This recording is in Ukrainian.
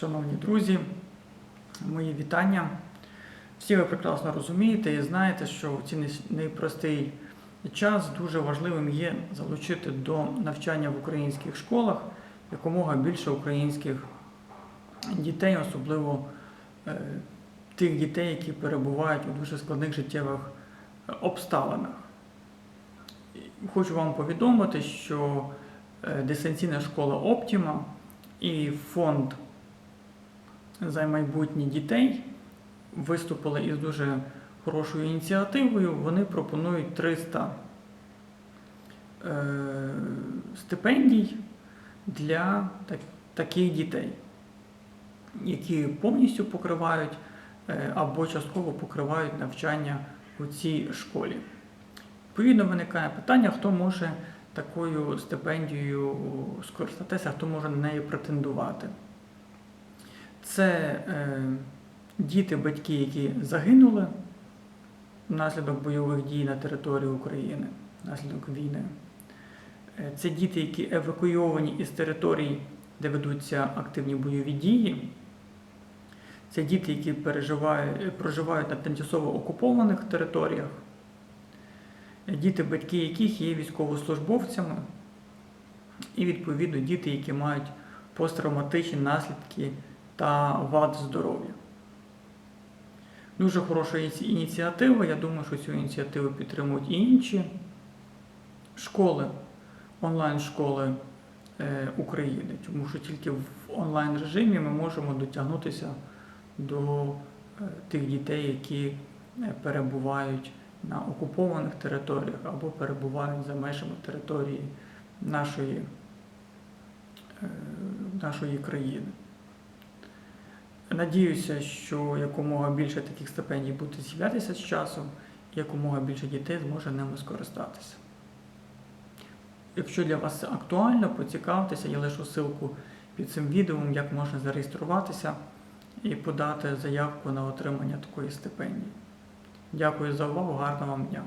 Шановні друзі, мої вітання. Всі ви прекрасно розумієте і знаєте, що в цей непростий час дуже важливим є залучити до навчання в українських школах якомога більше українських дітей, особливо е, тих дітей, які перебувають у дуже складних життєвих е, обставинах. Хочу вам повідомити, що е, дистанційна школа Оптіма і фонд за майбутнє дітей виступили із дуже хорошою ініціативою. Вони пропонують 300 е, стипендій для так- таких дітей, які повністю покривають е, або частково покривають навчання у цій школі. Відповідно, виникає питання, хто може такою стипендією скористатися, хто може на неї претендувати. Це е, діти, батьки, які загинули внаслідок бойових дій на території України, внаслідок війни. Е, Це діти, які евакуйовані із територій, де ведуться активні бойові дії. Це діти, які переживають, проживають на тимчасово окупованих територіях. Е, Діти, батьки яких є військовослужбовцями, і відповідно діти, які мають посттравматичні наслідки та вад здоров'я. Дуже хороша ініціатива. Я думаю, що цю ініціативу підтримують і інші школи, онлайн-школи е, України, тому що тільки в онлайн режимі ми можемо дотягнутися до е, тих дітей, які е, перебувають на окупованих територіях або перебувають за межами території нашої, нашої країни. Надіюся, що якомога більше таких стипендій буде з'являтися з часом, і якомога більше дітей зможе ними скористатися. Якщо для вас це актуально, поцікавтеся, я лишу ссылку під цим відео, як можна зареєструватися і подати заявку на отримання такої стипендії. Дякую за увагу, гарного вам дня!